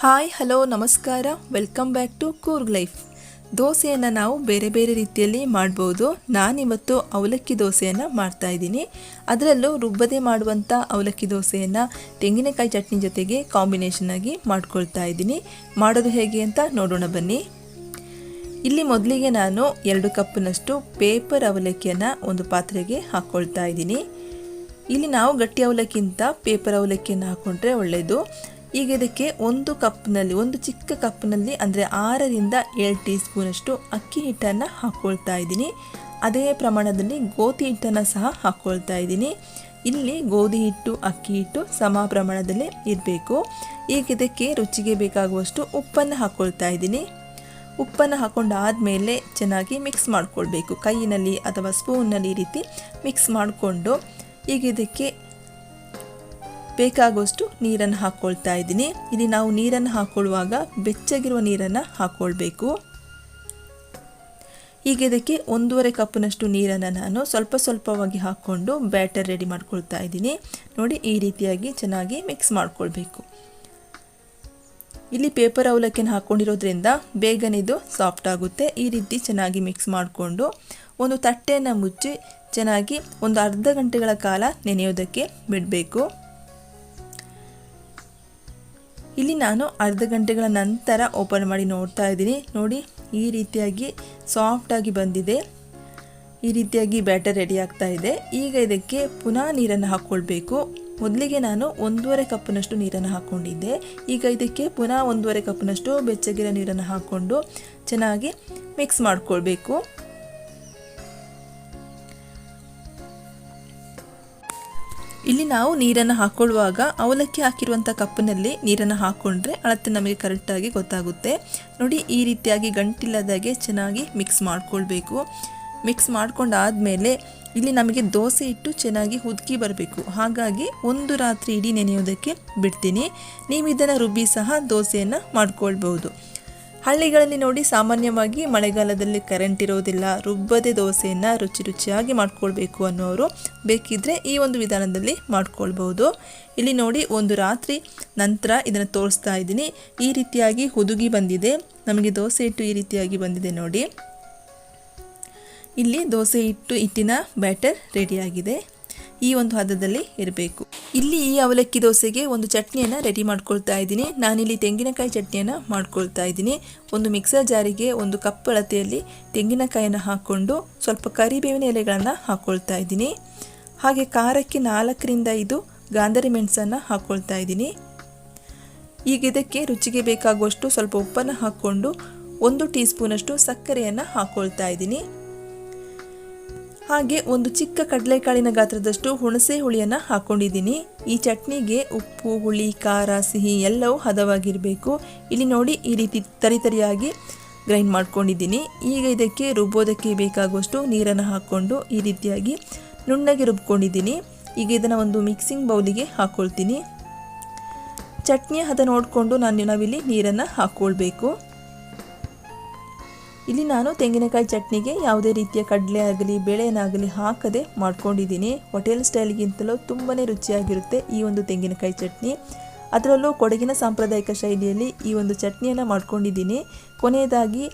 Hi, hello, ನಮಸ್ಕಾರ. Welcome back to Coorg life. ದೋಸೆಯನ್ನು ನಾವು ಬೇರೆ ಬೇರೆ ರೀತಿಯಲ್ಲಿ ಮಾಡ್ಬೋದು. ನಾನಿವತ್ತು ಅವಲಕ್ಕಿ ದೋಸೆಯನ್ನು ಮಾಡ್ತಾ ಇದ್ದೀನಿ. ಅದರಲ್ಲೂ ರುಬ್ಬದೆ ಮಾಡುವಂಥ ಅವಲಕ್ಕಿ ದೋಸೆಯನ್ನು ತೆಂಗಿನಕಾಯಿ ಚಟ್ನಿ ಜೊತೆಗೆ ಕಾಂಬಿನೇಷನ್ ಆಗಿ ಮಾಡ್ಕೊಳ್ತಾ ಇದ್ದೀನಿ. ಮಾಡೋದು ಹೇಗೆ ಅಂತ ನೋಡೋಣ ಬನ್ನಿ. ಇಲ್ಲಿ ಮೊದಲಿಗೆ ನಾನು ಎರಡು ಕಪ್ನಷ್ಟು ಪೇಪರ್ ಅವಲಕ್ಕಿಯನ್ನು ಒಂದು ಪಾತ್ರೆಗೆ ಹಾಕ್ಕೊಳ್ತಾ ಇದ್ದೀನಿ. ಇಲ್ಲಿ ನಾವು ಗಟ್ಟಿ ಅವಲಕ್ಕಿಂತ ಪೇಪರ್ ಅವಲಕ್ಕಿಯನ್ನು ಹಾಕ್ಕೊಂಡ್ರೆ ಒಳ್ಳೆಯದು ಈಗ ಇದಕ್ಕೆ ಒಂದು ಕಪ್ನಲ್ಲಿ, ಒಂದು ಚಿಕ್ಕ ಕಪ್ನಲ್ಲಿ ಅಂದರೆ ಆರರಿಂದ ಏಳು ಟೀ ಸ್ಪೂನಷ್ಟು ಅಕ್ಕಿ ಹಿಟ್ಟನ್ನು ಹಾಕ್ಕೊಳ್ತಾ ಇದ್ದೀನಿ. ಅದೇ ಪ್ರಮಾಣದಲ್ಲಿ ಗೋಧಿ ಹಿಟ್ಟನ್ನು ಸಹ ಹಾಕ್ಕೊಳ್ತಾ ಇದ್ದೀನಿ. ಇಲ್ಲಿ ಗೋಧಿ ಹಿಟ್ಟು, ಅಕ್ಕಿ ಹಿಟ್ಟು ಸಮ ಪ್ರಮಾಣದಲ್ಲಿ ಇರಬೇಕು. ಈಗ ಇದಕ್ಕೆ ರುಚಿಗೆ ಬೇಕಾಗುವಷ್ಟು ಉಪ್ಪನ್ನು ಹಾಕ್ಕೊಳ್ತಾ ಇದ್ದೀನಿ. ಉಪ್ಪನ್ನು ಹಾಕೊಂಡಾದಮೇಲೆ ಚೆನ್ನಾಗಿ ಮಿಕ್ಸ್ ಮಾಡಿಕೊಳ್ಬೇಕು. ಕೈಯಲ್ಲಿ ಅಥವಾ ಸ್ಪೂನ್ನಲ್ಲಿ ಈ ರೀತಿ ಮಿಕ್ಸ್ ಮಾಡಿಕೊಂಡು ಈಗ ಇದಕ್ಕೆ ಬೇಕಾಗುವಷ್ಟು ನೀರನ್ನು ಹಾಕ್ಕೊಳ್ತಾ ಇದ್ದೀನಿ. ಇಲ್ಲಿ ನಾವು ನೀರನ್ನು ಹಾಕ್ಕೊಳ್ಳುವಾಗ ಬೆಚ್ಚಗಿರುವ ನೀರನ್ನು ಹಾಕ್ಕೊಳ್ಬೇಕು ಈಗ ಇದಕ್ಕೆ ಒಂದೂವರೆ ಕಪ್ನಷ್ಟು ನೀರನ್ನು ನಾನು ಸ್ವಲ್ಪ ಸ್ವಲ್ಪವಾಗಿ ಹಾಕ್ಕೊಂಡು ಬ್ಯಾಟರ್ ರೆಡಿ ಮಾಡ್ಕೊಳ್ತಾ ಇದ್ದೀನಿ. ನೋಡಿ, ಈ ರೀತಿಯಾಗಿ ಚೆನ್ನಾಗಿ ಮಿಕ್ಸ್ ಮಾಡ್ಕೊಳ್ಬೇಕು. ಇಲ್ಲಿ ಪೇಪರ್ ಅವಲಕ್ಕಿನ ಹಾಕ್ಕೊಂಡಿರೋದ್ರಿಂದ ಬೇಗನೆ ಇದು ಸಾಫ್ಟ್ ಆಗುತ್ತೆ. ಈ ರೀತಿ ಚೆನ್ನಾಗಿ ಮಿಕ್ಸ್ ಮಾಡಿಕೊಂಡು ಒಂದು ತಟ್ಟೆಯನ್ನು ಮುಚ್ಚಿ ಚೆನ್ನಾಗಿ ಒಂದು ಅರ್ಧ ಗಂಟೆಗಳ ಕಾಲ ನೆನೆಯೋದಕ್ಕೆ ಬಿಡಬೇಕು. ಇಲ್ಲಿ ನಾನು ಅರ್ಧ ಗಂಟೆಗಳ ನಂತರ ಓಪನ್ ಮಾಡಿ ನೋಡ್ತಾ ಇದ್ದೀನಿ. ನೋಡಿ, ಈ ರೀತಿಯಾಗಿ ಸಾಫ್ಟಾಗಿ ಬಂದಿದೆ. ಈ ರೀತಿಯಾಗಿ ಬ್ಯಾಟರ್ ರೆಡಿ ಆಗ್ತಾ ಇದೆ. ಈಗ ಇದಕ್ಕೆ ಪುನಃ ನೀರನ್ನು ಹಾಕ್ಕೊಳ್ಬೇಕು ಮೊದಲಿಗೆ ನಾನು ಒಂದೂವರೆ ಕಪ್ನಷ್ಟು ನೀರನ್ನು ಹಾಕ್ಕೊಂಡಿದ್ದೆ ಈಗ ಇದಕ್ಕೆ ಪುನಃ ಒಂದೂವರೆ ಕಪ್ನಷ್ಟು ಬೆಚ್ಚಗಿರೋ ನೀರನ್ನು ಹಾಕ್ಕೊಂಡು ಚೆನ್ನಾಗಿ ಮಿಕ್ಸ್ ಮಾಡಿಕೊಳ್ಬೇಕು. ಇಲ್ಲಿ ನಾವು ನೀರನ್ನು ಹಾಕೊಳ್ಳುವಾಗ ಅವಲಕ್ಕಿ ಹಾಕಿರುವಂಥ ಕಪ್ಪಿನಲ್ಲಿ ನೀರನ್ನು ಹಾಕ್ಕೊಂಡ್ರೆ ಅಳತೆ ನಮಗೆ ಕರೆಕ್ಟಾಗಿ ಗೊತ್ತಾಗುತ್ತೆ. ನೋಡಿ, ಈ ರೀತಿಯಾಗಿ ಗಂಟಿಲ್ಲದಾಗೆ ಚೆನ್ನಾಗಿ ಮಿಕ್ಸ್ ಮಾಡ್ಕೊಳ್ಬೇಕು. ಮಿಕ್ಸ್ ಮಾಡ್ಕೊಂಡಾದಮೇಲೆ ಇಲ್ಲಿ ನಮಗೆ ದೋಸೆ ಇಟ್ಟು ಚೆನ್ನಾಗಿ ಹುದುಕಿ ಬರಬೇಕು. ಹಾಗಾಗಿ ಒಂದು ರಾತ್ರಿ ಇಡೀ ನೆನೆಯೋದಕ್ಕೆ ಬಿಡ್ತೀನಿ. ನೀವು ಇದನ್ನು ರುಬ್ಬಿ ಸಹ ದೋಸೆಯನ್ನು ಮಾಡ್ಕೊಳ್ಬೋದು ಹಳ್ಳಿಗಳಲ್ಲಿ ನೋಡಿ ಸಾಮಾನ್ಯವಾಗಿ ಮಳೆಗಾಲದಲ್ಲಿ ಕರೆಂಟ್ ಇರೋದಿಲ್ಲ, ರುಬ್ಬದೆ ದೋಸೆಯನ್ನು ರುಚಿ ರುಚಿಯಾಗಿ ಮಾಡ್ಕೊಳ್ಬೇಕು ಅನ್ನೋರು ಬೇಕಿದ್ದರೆ ಈ ಒಂದು ವಿಧಾನದಲ್ಲಿ ಮಾಡ್ಕೊಳ್ಬೋದು. ಇಲ್ಲಿ ನೋಡಿ ಒಂದು ರಾತ್ರಿ ನಂತರ ಇದನ್ನು ತೋರಿಸ್ತಾ ಇದ್ದೀನಿ. ಈ ರೀತಿಯಾಗಿ ಹುದುಗಿ ಬಂದಿದೆ. ನಮಗೆ ದೋಸೆ ಇಟ್ಟು ಈ ರೀತಿಯಾಗಿ ಬಂದಿದೆ ನೋಡಿ. ಇಲ್ಲಿ ದೋಸೆ ಇಟ್ಟು ಹಿಟ್ಟಿನ ಬ್ಯಾಟರ್ ರೆಡಿಯಾಗಿದೆ ಈ ಒಂದು ಹದದಲ್ಲಿ ಇರಬೇಕು. ಇಲ್ಲಿ ಈ ಅವಲಕ್ಕಿ ದೋಸೆಗೆ ಒಂದು ಚಟ್ನಿಯನ್ನು ರೆಡಿ ಮಾಡ್ಕೊಳ್ತಾ ಇದ್ದೀನಿ. ನಾನಿಲ್ಲಿ ತೆಂಗಿನಕಾಯಿ ಚಟ್ನಿಯನ್ನು ಮಾಡ್ಕೊಳ್ತಾ ಇದ್ದೀನಿ. ಒಂದು ಮಿಕ್ಸರ್ ಜಾರಿಗೆ ಒಂದು ಕಪ್ ಅಳತೆಯಲ್ಲಿ ತೆಂಗಿನಕಾಯಿಯನ್ನು ಹಾಕ್ಕೊಂಡು ಸ್ವಲ್ಪ ಕರಿಬೇವಿನ ಎಲೆಗಳನ್ನು ಹಾಕ್ಕೊಳ್ತಾ ಇದ್ದೀನಿ. ಹಾಗೆ ಖಾರಕ್ಕೆ ನಾಲ್ಕರಿಂದ ಐದು ಗಾಂಧರಿ ಮೆಣಸನ್ನು ಹಾಕ್ಕೊಳ್ತಾ ಇದ್ದೀನಿ. ಈಗ ಇದಕ್ಕೆ ರುಚಿಗೆ ಬೇಕಾಗುವಷ್ಟು ಸ್ವಲ್ಪ ಉಪ್ಪನ್ನು ಹಾಕ್ಕೊಂಡು ಒಂದು ಟೀ ಸ್ಪೂನಷ್ಟು ಸಕ್ಕರೆಯನ್ನು ಹಾಕ್ಕೊಳ್ತಾ ಇದ್ದೀನಿ. ಹಾಗೆ ಒಂದು ಚಿಕ್ಕ ಕಡಲೆಕಾಳಿನ ಗಾತ್ರದಷ್ಟು ಹುಣಸೆ ಹುಳಿಯನ್ನು ಹಾಕ್ಕೊಂಡಿದ್ದೀನಿ ಈ ಚಟ್ನಿಗೆ ಉಪ್ಪು, ಹುಳಿ, ಖಾರ, ಸಿಹಿ ಎಲ್ಲವೂ ಹದವಾಗಿರಬೇಕು. ಇಲ್ಲಿ ನೋಡಿ ಈ ರೀತಿ ತರಿತರಿಯಾಗಿ ಗ್ರೈಂಡ್ ಮಾಡ್ಕೊಂಡಿದ್ದೀನಿ. ಈಗ ಇದಕ್ಕೆ ರುಬ್ಬೋದಕ್ಕೆ ಬೇಕಾಗುವಷ್ಟು ನೀರನ್ನು ಹಾಕ್ಕೊಂಡು ಈ ರೀತಿಯಾಗಿ ನುಣ್ಣಗೆ ರುಬ್ಕೊಂಡಿದ್ದೀನಿ. ಈಗ ಇದನ್ನು ಒಂದು ಮಿಕ್ಸಿಂಗ್ ಬೌಲಿಗೆ ಹಾಕ್ಕೊಳ್ತೀನಿ ಚಟ್ನಿ ಹದ ನೋಡಿಕೊಂಡು ನಾನು ನಾವಿಲ್ಲಿ ನೀರನ್ನು ಹಾಕ್ಕೊಳ್ಬೇಕು ಇಲ್ಲಿ ನಾನು ತೆಂಗಿನಕಾಯಿ ಚಟ್ನಿಗೆ ಯಾವುದೇ ರೀತಿಯ ಕಡಲೆ ಆಗಲಿ ಬೇಳೆನಾಗಲಿ ಹಾಕದೆ ಮಾಡ್ಕೊಂಡಿದ್ದೀನಿ. ಹೋಟೆಲ್ ಸ್ಟೈಲ್ಗಿಂತಲೂ ತುಂಬಾ ರುಚಿಯಾಗಿರುತ್ತೆ ಈ ಒಂದು ತೆಂಗಿನಕಾಯಿ ಚಟ್ನಿ. ಅದರಲ್ಲೂ ಕೊಡಗಿನ ಸಾಂಪ್ರದಾಯಿಕ ಶೈಲಿಯಲ್ಲಿ ಈ ಒಂದು ಚಟ್ನಿಯನ್ನು ಮಾಡ್ಕೊಂಡಿದ್ದೀನಿ. ಕೊನೆಯದಾಗಿ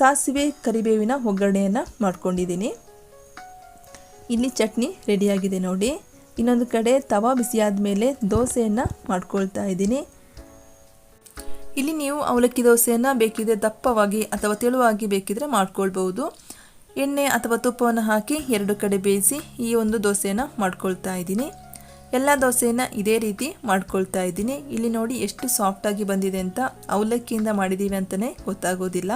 ಸಾಸಿವೆ ಕರಿಬೇವಿನ ಒಗ್ಗರಣೆಯನ್ನು ಮಾಡ್ಕೊಂಡಿದ್ದೀನಿ. ಇಲ್ಲಿ ಚಟ್ನಿ ರೆಡಿಯಾಗಿದೆ ನೋಡಿ. ಇನ್ನೊಂದು ಕಡೆ ತವಾ ಬಿಸಿಯಾದ ಮೇಲೆ ದೋಸೆಯನ್ನು ಮಾಡ್ಕೊಳ್ತಾ ಇದ್ದೀನಿ. ಇಲ್ಲಿ ನೀವು ಅವಲಕ್ಕಿ ದೋಸೆಯನ್ನು ಬೇಕಿದ್ರೆ ದಪ್ಪವಾಗಿ ಅಥವಾ ತೆಳುವಾಗಿ ಬೇಕಿದ್ರೆ ಮಾಡ್ಕೊಳ್ಬಹುದು. ಎಣ್ಣೆ ಅಥವಾ ತುಪ್ಪವನ್ನು ಹಾಕಿ ಎರಡು ಕಡೆ ಬೇಯಿಸಿ ಈ ಒಂದು ದೋಸೆಯನ್ನು ಮಾಡ್ಕೊಳ್ತಾ ಇದ್ದೀನಿ. ಎಲ್ಲ ದೋಸೆಯನ್ನು ಇದೇ ರೀತಿ ಮಾಡ್ಕೊಳ್ತಾ ಇದ್ದೀನಿ. ಇಲ್ಲಿ ನೋಡಿ ಎಷ್ಟು ಸಾಫ್ಟಾಗಿ ಬಂದಿದೆ ಅಂತ ಅವಲಕ್ಕಿಯಿಂದ ಮಾಡಿದ್ದೀವಿ ಅಂತಲೇ ಗೊತ್ತಾಗೋದಿಲ್ಲ.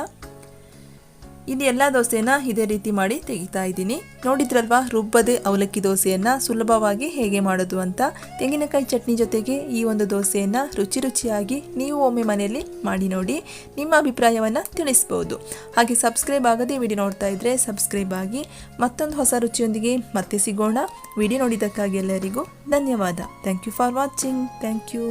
ಇಲ್ಲಿ ಎಲ್ಲ ದೋಸೆನ ಇದೇ ರೀತಿ ಮಾಡಿ ತೆಗಿತಾ ಇದ್ದೀನಿ. ನೋಡಿದ್ರಲ್ವಾ, ರುಬ್ಬದೆ ಅವಲಕ್ಕಿ ದೋಸೆಯನ್ನು ಸುಲಭವಾಗಿ ಹೇಗೆ ಮಾಡೋದು ಅಂತ? ತೆಂಗಿನಕಾಯಿ ಚಟ್ನಿ ಜೊತೆಗೆ ಈ ಒಂದು ದೋಸೆಯನ್ನು ರುಚಿ ರುಚಿಯಾಗಿ ನೀವು ಒಮ್ಮೆ ಮನೆಯಲ್ಲಿ ಮಾಡಿ ನೋಡಿ, ನಿಮ್ಮ ಅಭಿಪ್ರಾಯವನ್ನು ತಿಳಿಸ್ಬೋದು. ಹಾಗೆ ಸಬ್ಸ್ಕ್ರೈಬ್ ಆಗದೆ ವಿಡಿಯೋ ನೋಡ್ತಾ ಇದ್ದರೆ ಸಬ್ಸ್ಕ್ರೈಬ್ ಆಗಿ, ಮತ್ತೊಂದು ಹೊಸ ರುಚಿಯೊಂದಿಗೆ ಮತ್ತೆ ಸಿಗೋಣ. ವಿಡಿಯೋ ನೋಡಿದ್ದಕ್ಕಾಗಿ ಎಲ್ಲರಿಗೂ ಧನ್ಯವಾದ. Thank you for watching thank you